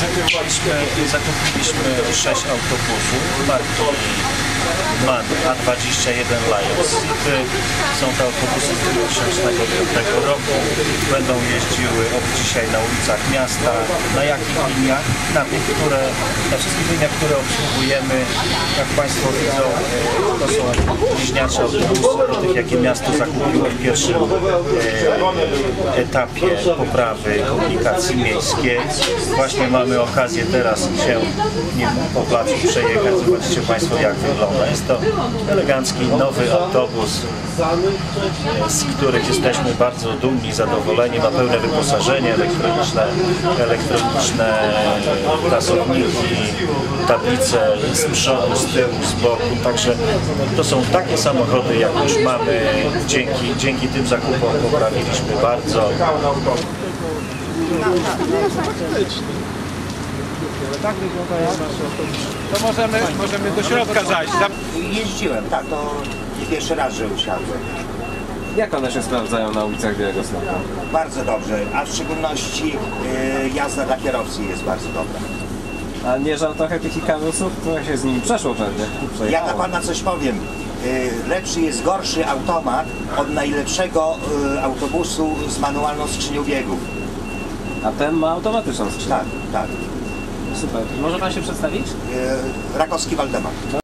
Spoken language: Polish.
Zakupiliśmy, zakupiliśmy 6 autobusów marki MAN A21 Lions. I te, są to autobusy z 2005 roku. Będą jeździły od dzisiaj na ulicach miasta. Na jakich liniach? Na tych, które, na wszystkich liniach, które obsługujemy. Jak Państwo widzą, to są bliźniacze autobusy tych, jakie miasto zakupiło w pierwszym e, etapie poprawy komunikacji miejskiej. Właśnie mamy okazję teraz się nim po placu przejechać. Zobaczcie Państwo jak wygląda. Jest to elegancki nowy autobus, z których jesteśmy bardzo dumni, zadowoleni. Ma pełne wyposażenie elektroniczne, elektroniczne tasowniki, tablice z przodu, z tyłu, z boku. Także to są takie samochody, jak już mamy. Dzięki, dzięki tym zakupom poprawiliśmy bardzo. To możemy, możemy do środka zajść. Jeździłem, tak, to pierwszy raz, że usiadłem. Jak one się sprawdzają na ulicach Białegostoku? Bardzo dobrze, a w szczególności y, jazda dla kierowcy jest bardzo dobra. A nie żal trochę tych ikarusów? Trochę się z nimi przeszło pewnie. Ja Przejechało. dla pana coś powiem. Y, lepszy jest gorszy automat od najlepszego y, autobusu z manualną skrzynią biegów. A ten ma automatyczną skrzynię. Tak, tak. Super. Może pan się przedstawić? Y, Rakowski Waldemar.